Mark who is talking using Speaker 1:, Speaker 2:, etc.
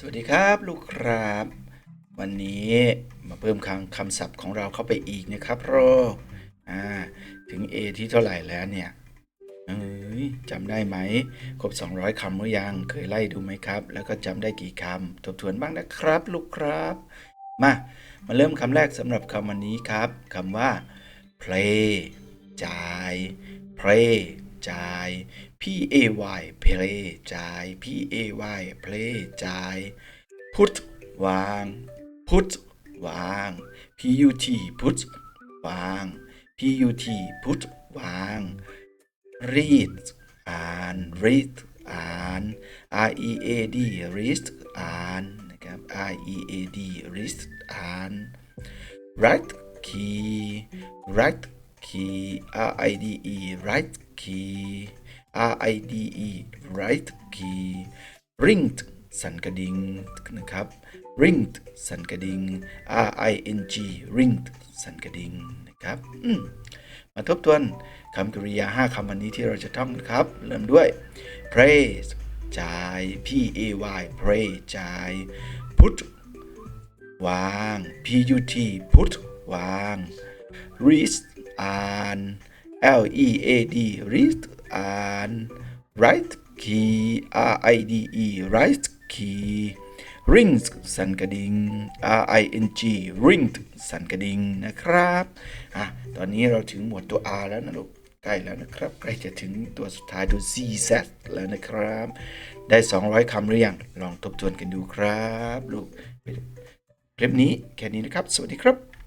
Speaker 1: สวัสดีครับลูกครับ วันนี้มาเพิ่มคำคำศัพท์ของเราเข้าไปอีกนะครับโรอ่าถึง A ที่เท่าไหร่แล้วเนี่ยเอ้ยจำได้ไหม ครบ 200 คำหรือยังเคยไล่ดูไหมครับ แล้วก็จำได้กี่คำทบทวนบ้างนะครับ ลูกครับ มามาเริ่มคำแรกสำหรับคำวันนี้ครับคำว่า play จ่าย play จ่าย P A Y play จ่าย P A Y play จ่าย put วาง put วาง P U T put วาง P U T put วาง read อ่าน read อ่าน R E A D read อ่านนะครับ R E A D read อ่าน right key right key R I D E right key R I D E right key ring สั่นกระดิ่งนะครับ ring สั่นกระดิ่ง R I N G ring สั่นกระดิ่งนะครับมมาทบทวนคำกริยา 5คำวันนี้ที่เราจะท่องนะครับ เริ่มด้วย praise จ่าย P A Y pray จ่าย put วาง put put วาง read อ่าน l e a d read อ่าน write key r i d e write key ring สั่นกระดิ่ง r i n g ring สั่นกระดิ่งนะครับอะตอนนี้เราถึงหมวดตัว r แล้วนะลูกใกล้แล้วนะครับใกล้จะถึงตัวสุดท้ายตัว z z แล้วนะครับ ได้ 200คำหรือยังลองทบทวนกันดูครับ ลูกคลิปนี้แค่นี้นะครับ สวัสดีครับ